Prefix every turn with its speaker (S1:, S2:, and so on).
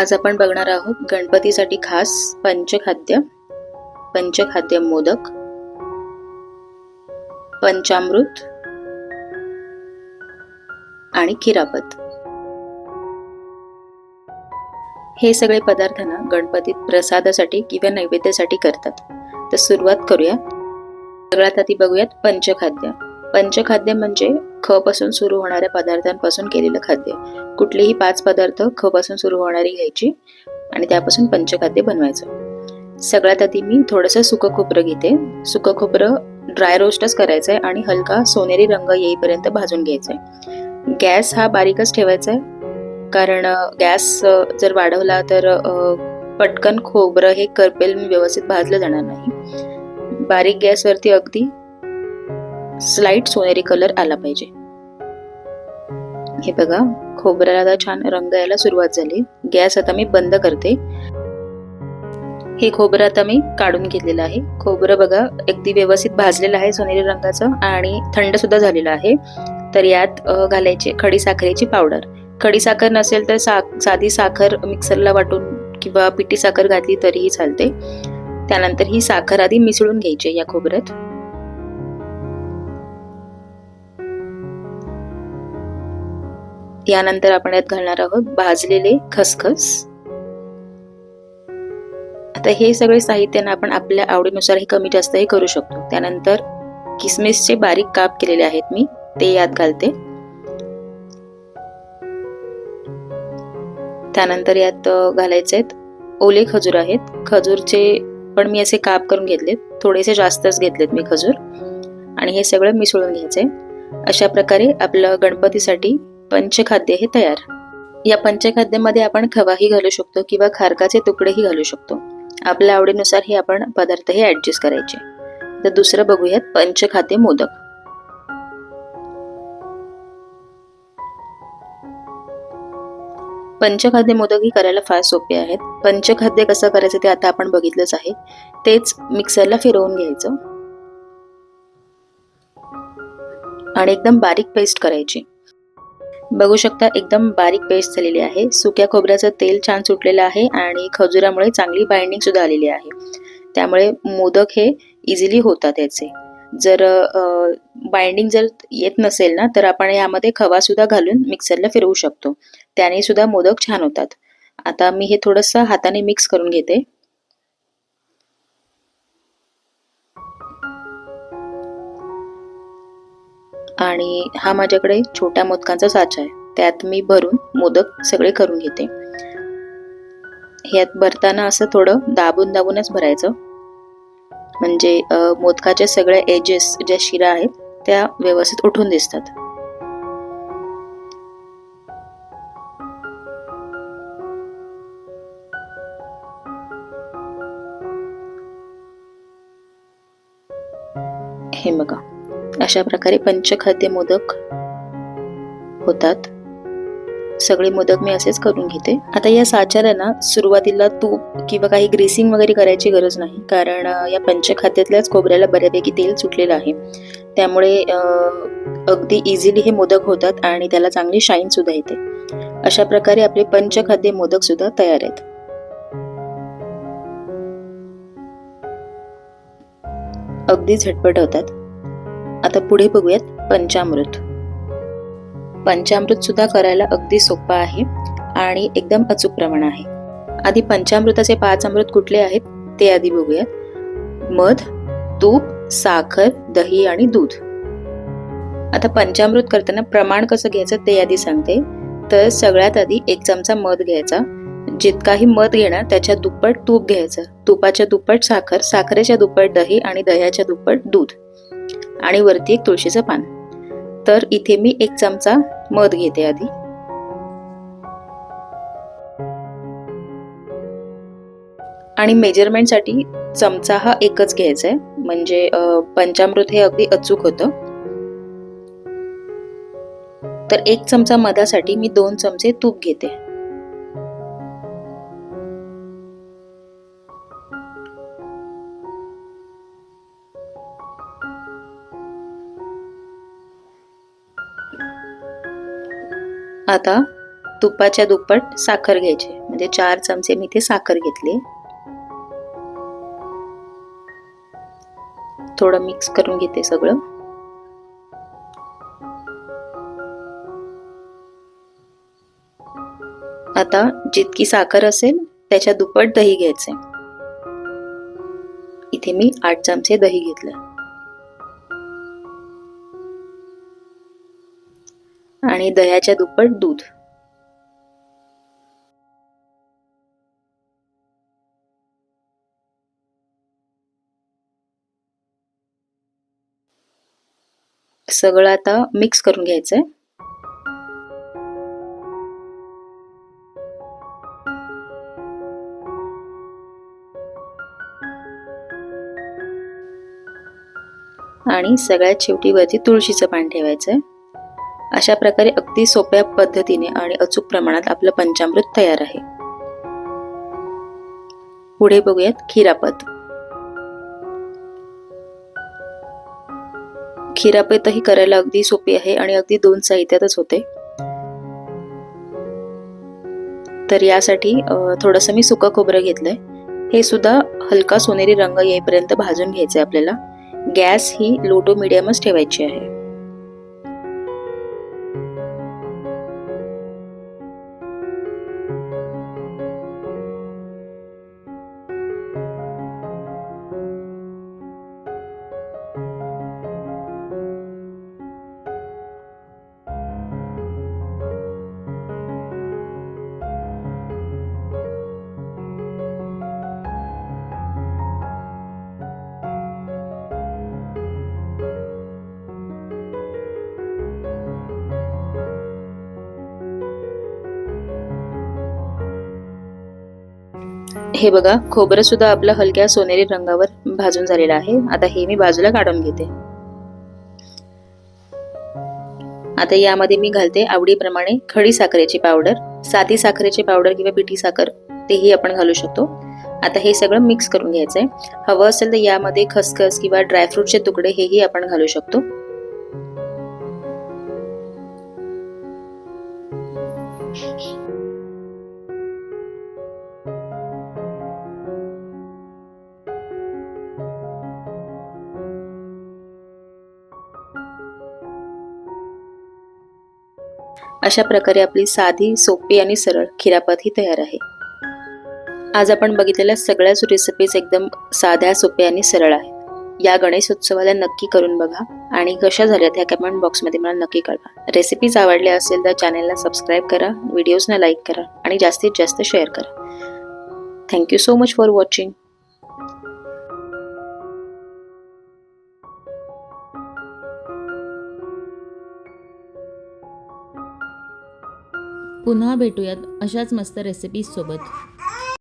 S1: आज आपण बघणार आहोत गणपतीसाठी खास पंचखाद्य पंचखाद्य मोदक पंचामृत आणि खिरापत हे सगळे पदार्थ ना गणपतीत प्रसादासाठी किंवा नैवेद्यासाठी करतात. तर सुरुवात करूया. सगळ्यात आधी बघूयात पंचखाद्य. पंचखाद्य म्हणजे ख पासून सुरू होणाऱ्या पदार्थांपासून केलेलं खाद्य. कुठलेही पाच पदार्थ ख पासून सुरू होणारी घ्यायची आणि त्यापासून पंचखाद्य बनवायचं. सगळ्यात आधी मी थोडंसं सुकं खोबरं घेते. सुकं खोबरं ड्राय रोस्टच करायचं आहे आणि हलका सोनेरी रंग येईपर्यंत भाजून घ्यायचं आहे गॅस हा बारीकच ठेवायचा आहे कारण गॅस जर वाढवला तर पटकन खोबरं हे करपेल व्यवस्थित भाजलं जाणार नाही. बारीक गॅसवरती अगदी स्लाइट सोनेरी कलर आला पाहिजे. हे बघा खोबऱ्याला आता छान रंग यायला सुरुवात झाली. गॅस आता मी बंद करते. हे खोबरं आता मी काढून घेतलेलं आहे. खोबरं बघा अगदी व्यवस्थित भाजलेलं आहे सोनेरी रंगाचं आणि थंड सुद्धा झालेलं आहे. तर यात घालायचे खडी साखरेची पावडर. खडी साखर नसेल तर सा साधी साखर मिक्सरला वाटून किंवा पिठी साखर घातली तरीही चालते. त्यानंतर ही साखर आधी मिसळून घ्यायची या खोबऱ्यात. यानंतर आपण यात घालणार आहोत भाजलेले खसखस. आता हे सगळे साहित्यानं आपण आपल्या आवडीनुसार हे कमी जास्त हे करू शकतो. त्यानंतर किसमिसचे बारीक काप केलेले आहेत मी ते यात घालते. त्यानंतर यात घालायचे आहेत ओले खजूर आहेत. खजूरचे पण मी असे काप करून घेतलेत. थोडेसे जास्तच घेतलेत मी खजूर. आणि हे सगळं मिसळून घ्यायचंय. अशा प्रकारे आपलं गणपतीसाठी पंचखाद्य हे तयार. या पंचखाद्यामध्ये आपण खवाही घालू शकतो किंवा खारकाचे तुकडेही घालू शकतो. आपल्या आवडीनुसार हे आपण पदार्थ हे ॲडजस्ट करायचे. तर दुसरं बघूयात पंचखाद्य मोदक. पंचखाद्य मोदक ही करायला फार सोपे आहेत. पंचखाद्य कसं करायचं ते आता आपण बघितलंच आहे. तेच मिक्सरला फिरवून घ्यायचं. आणि एकदम बारीक पेस्ट करायची. बघू शकता एकदम बारीक पेस्ट झालेली आहे. सुक्या खोबऱ्याचं तेल छान सुटलेलं आहे आणि खजुरामुळे चांगली बाइंडिंग सुद्धा आलेली आहे. त्यामुळे मोदक हे इझिली होतात याचे. जर बाइंडिंग जर येत नसेल ना तर आपण यामध्ये खवा सुद्धा घालून मिक्सरला फिरवू शकतो. त्याने सुद्धा मोदक छान होतात. आता मी हे थोडंसं हाताने मिक्स करून घेते. आणि हा माझ्याकडे छोट्या मोदकांचा साचा आहे. त्यात मी भरून मोदक सगळे करून घेते. ह्यात भरताना असं थोडं दाबून दाबूनच भरायचं. म्हणजे मोदकाच्या सगळ्या एजेस ज्या शिरा आहेत त्या व्यवस्थित उठून दिसतात. हे बघा. अशा प्रकारे पंचखाद्य मोदक होतात. सगळे मोदक मी असेच करून घेते. आता या साच्याला ना सुरुवातीला तूप किंवा काही ग्रेसिंग वगैरे करायची गरज नाही. कारण या पंचखाद्यातल्याच खोबऱ्याला बऱ्यापैकी तेल सुटलेलं आहे. त्यामुळे अगदी इझिली हे मोदक होतात आणि त्याला चांगली शाईन सुद्धा येते. अशा प्रकारे आपले पंचखाद्य मोदक सुद्धा तयार आहेत. अगदी झटपट होतात. आता पुढे बघूयात पंचामृत. पंचामृत सुद्धा करायला अगदी सोपं आहे आणि एकदम अचूक प्रमाण आहे. आधी पंचामृताचे पाच अमृत कुठले आहेत ते आधी बघूयात. मध तूप साखर दही आणि दूध. आता पंचामृत करताना प्रमाण कसं घ्यायचं ते आधी सांगते. तर सगळ्यात आधी एक चमचा मध घ्यायचा. जितकाही मध घेणार त्याच्या दुप्पट तूप घ्यायचं. तुपाच्या दुप्पट साखर साखरेच्या दुप्पट दही आणि दह्याच्या दुप्पट दूध. आणि वरती एक तुळशीचं पान. तर इथे मी एक चमचा मध घेते आधी. आणि मेजरमेंटसाठी चमचा हा एकच घ्यायचा आहे म्हणजे पंचामृत हे अगदी अचूक होतं. तर एक चमचा मधासाठी मी दोन चमचे तूप घेते. आता तुपाच्या दुप्पट साखर घ्यायची. म्हणजे म्हणजे चार चमचे मी ते साखर घेतली. थोडं मिक्स करून घेते सगळं. आता जितकी साखर असेल त्याच्या दुप्पट दही घ्यायचे. इथे मी आठ चमचे दही घेतले. आणि दह्याच्या दुप्पट दूध. सगळं आता मिक्स करून घ्यायचंय. आणि सगळ्यात शेवटी वरती तुळशीचं पान ठेवायचंय. अशा प्रकारे अगदी सोप्या पद्धतीने आणि अचूक प्रमाणात आपलं पंचामृत तयार आहे. पुढे बघूयात खिरापत. खिरापतही करायला अगदी सोपी आहे आणि अगदी दोन साहित्यातच होते. तर यासाठी थोडंसं मी सुकं खोबरं घेतलंय. हे सुद्धा हलका सोनेरी रंग येईपर्यंत भाजून घ्यायचं आहे आपल्याला. गॅस ही लो टू मिडियमच ठेवायची आहे. हे बघा खोबरं सुद्धा आपलं हलक्या सोनेरी रंगावर भाजून झालेलं आहे. आता हे मी बाजूला काढून घेते. आता यामध्ये मी घालते आवडीप्रमाणे खडी साखरेची पावडर. साधी साखरेची पावडर किंवा पिठी साखर तेही आपण घालू शकतो. आता हे सगळं मिक्स करून घ्यायचंय. हवं असेल तर यामध्ये खसखस किंवा ड्रायफ्रूटचे तुकडे हेही आपण घालू शकतो. अशा प्रकारे आपली साधी सोपी आणि सरळ खिरापत ही तयार आहे. आज आपण बघितलेल्या सगळ्याच रेसिपीज एकदम साध्या सोप्या आणि सरळ आहेत. या गणेश उत्सवाला नक्की करून बघा आणि कशा झाल्यात ह्या कमेंट बॉक्समध्ये मला नक्की कळवा. रेसिपीज आवडल्या असेल तर चॅनलला सबस्क्राईब करा व्हिडिओजना लाईक करा आणि जास्तीत जास्त शेअर करा. Thank you so much for watching
S2: पुन्हा भेटूयात अशाच मस्त रेसिपीजसोबत